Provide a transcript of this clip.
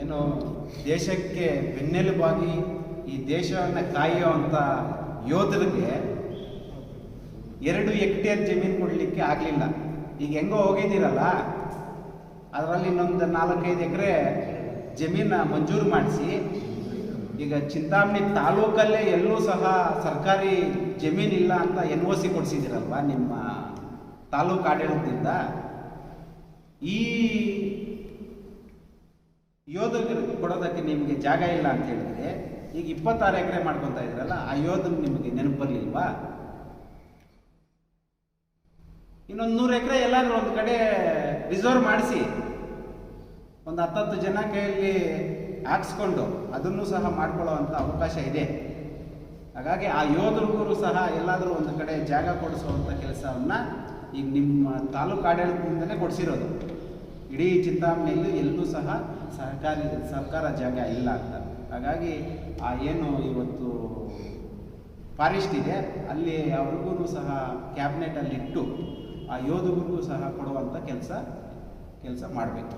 ಏನು ದೇಶಕ್ಕೆ ಬೆನ್ನೆಲುಬಾಗಿ ಈ ದೇಶವನ್ನು ಕಾಯುವಂಥ ಯೋಧರಿಗೆ ಎರಡು ಹೆಕ್ಟೇರ್ ಜಮೀನು ಕೊಡಲಿಕ್ಕೆ ಆಗಲಿಲ್ಲ. ಈಗ ಹೆಂಗೋ ಹೋಗಿದ್ದೀರಲ್ಲ? ಅದರಲ್ಲಿ ಇನ್ನೊಂದು ನಾಲ್ಕೈದು ಎಕರೆ ಜಮೀನ ಮಂಜೂರು ಮಾಡಿಸಿ, ಈಗ ಚಿಂತಾಮಣಿ ತಾಲೂಕಲ್ಲೇ ಎಲ್ಲೂ ಸಹ ಸರ್ಕಾರಿ ಜಮೀನಿಲ್ಲ ಅಂತ ಎನ್ ಒ ಸಿ ಕೊಡಿಸಿದ್ದೀರಲ್ವ ನಿಮ್ಮ ತಾಲೂಕು ಆಡಳಿತದಿಂದ? ಈ ಯೋಧರಿಗೆ ಕೊಡೋದಕ್ಕೆ ನಿಮಗೆ ಜಾಗ ಇಲ್ಲ ಅಂತ ಹೇಳಿದ್ರೆ, ಈಗ ಇಪ್ಪತ್ತಾರು ಎಕರೆ ಮಾಡ್ಕೊತಾ ಇದ್ರಲ್ಲ, ಆ ಯೋಧನ ನಿಮಗೆ ನೆನಪು ಬರಲಿಲ್ವಾ? ಇನ್ನೊಂದು ನೂರು ಎಕರೆ ಎಲ್ಲಾದ್ರೂ ಒಂದು ಕಡೆ ರಿಸರ್ವ್ ಮಾಡಿಸಿ, ಒಂದು ಹತ್ತತ್ತು ಜನ ಕೈಯಲ್ಲಿ ಹಾಕ್ಸ್ಕೊಂಡು ಅದನ್ನು ಸಹ ಮಾಡ್ಕೊಳ್ಳೋವಂಥ ಅವಕಾಶ ಇದೆ. ಹಾಗಾಗಿ ಆ ಯೋಧರಿಗೂ ಸಹ ಎಲ್ಲಾದರೂ ಒಂದು ಕಡೆ ಜಾಗ ಕೊಡಿಸುವಂಥ ಕೆಲಸವನ್ನು ಈಗ ನಿಮ್ಮ ತಾಲೂಕು ಆಡಳಿತದಿಂದಲೇ ಕೊಡಿಸಿರೋದು. ಇಡೀ ಚಿಂತಾಮಣಿಯಲ್ಲಿ ಎಲ್ಲೂ ಸಹ ಸರ್ಕಾರಿ ಸರ್ಕಾರ ಜಾಗ ಇಲ್ಲ ಅಂತ. ಹಾಗಾಗಿ ಆ ಏನು ಇವತ್ತು ಫಾರೆಸ್ಟ್ ಇದೆ, ಅಲ್ಲಿ ಅವ್ರಿಗೂ ಸಹ ಕ್ಯಾಬಿನೆಟಲ್ಲಿಟ್ಟು ಆ ಯೋಧಗ್ರಿಗೂ ಸಹ ಕೊಡುವಂಥ ಕೆಲಸ ಕೆಲಸ ಮಾಡಬೇಕು.